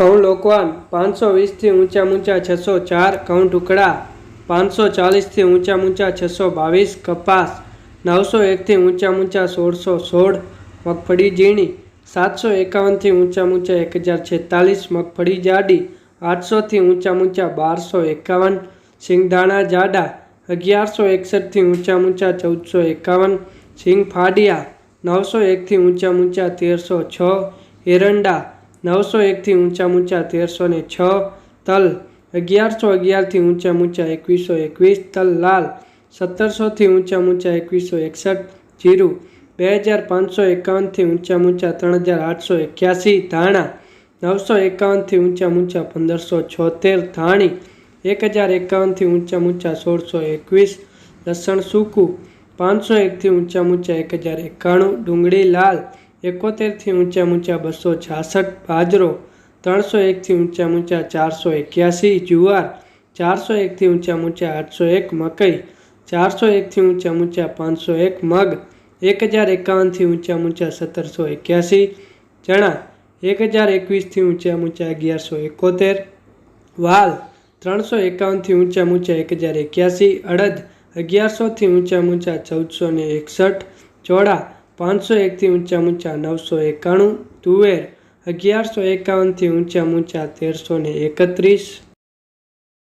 ઘઉં લોકવાન, પાંચસો વીસથી ઊંચા ઊંચા છસો ચાર, ઘઉં ટુકડા પાંચસો ચાલીસથી ઊંચા ઊંચા છસો બાવીસ, કપાસ, નવસો એકથી ઊંચા ઊંચા સોળસો સોળ, મગફળી ઝીણી, સાતસો એકાવનથી ઊંચા ઊંચા એક હજાર છેતાલીસ, મગફળી જાડી, આઠસોથી ઊંચા ઊંચા બારસો એકાવન, સિંગદાણા જાડા, અગિયારસો એકસઠથી ઊંચા ઊંચા ચૌદસો એકાવન, સિંગ ફાડિયા, નવસો એકથી ઊંચા ઊંચા તેરસો છ, એરંડા નવસો એકથી ઊંચા ઊંચા તેરસો ને છ તલ અગિયારસો અગિયારથી ઊંચા ઊંચા એકવીસો એકવીસ તલ લાલ સત્તરસોથી ઊંચા ઊંચા એકવીસો એકસઠ જીરું બે હજાર પાંચસો એકાવનથી ઊંચા ઊંચા ત્રણ હજાર આઠસો એક્યાસી ધાણા નવસો એકાવનથી ઊંચા ઊંચા પંદરસો છોતેર ધાણી એક હજાર એકાવનથી ઊંચા ઊંચા સોળસો એકવીસ લસણ સૂકું પાંચસો એકથી ઊંચા ઊંચા એક હજાર એકાણું ડુંગળી લાલ એકોતેરથી ઊંચા ઊંચા બસો છાસઠ બાજરો ત્રણસો એકથી ઊંચા ઊંચા ચારસો એક્યાસી જુવાર ચારસો એકથી ઊંચા ઊંચા આઠસો એક મકઈ ચારસો એકથી ઊંચા ઊંચા પાંચસો એક મગ એક હજાર એકાવનથી ઊંચા ઊંચા સત્તરસો એક્યાસી ચણા એક હજાર એકવીસથી ઊંચા ઊંચા અગિયારસો એકોતેર વાલ ત્રણસો એકાવનથી ઊંચા ઊંચા એક હજાર એક્યાસી અડદ અગિયારસોથી ઊંચા ઊંચા ચૌદસો ને એકસઠ ચોળા પાંચસો એકથી ઊંચા ઊંચા નવસો એકાણું તુવેર અગિયારસો એકાવનથી ઊંચા ઊંચા તેરસો ને એકત્રીસ.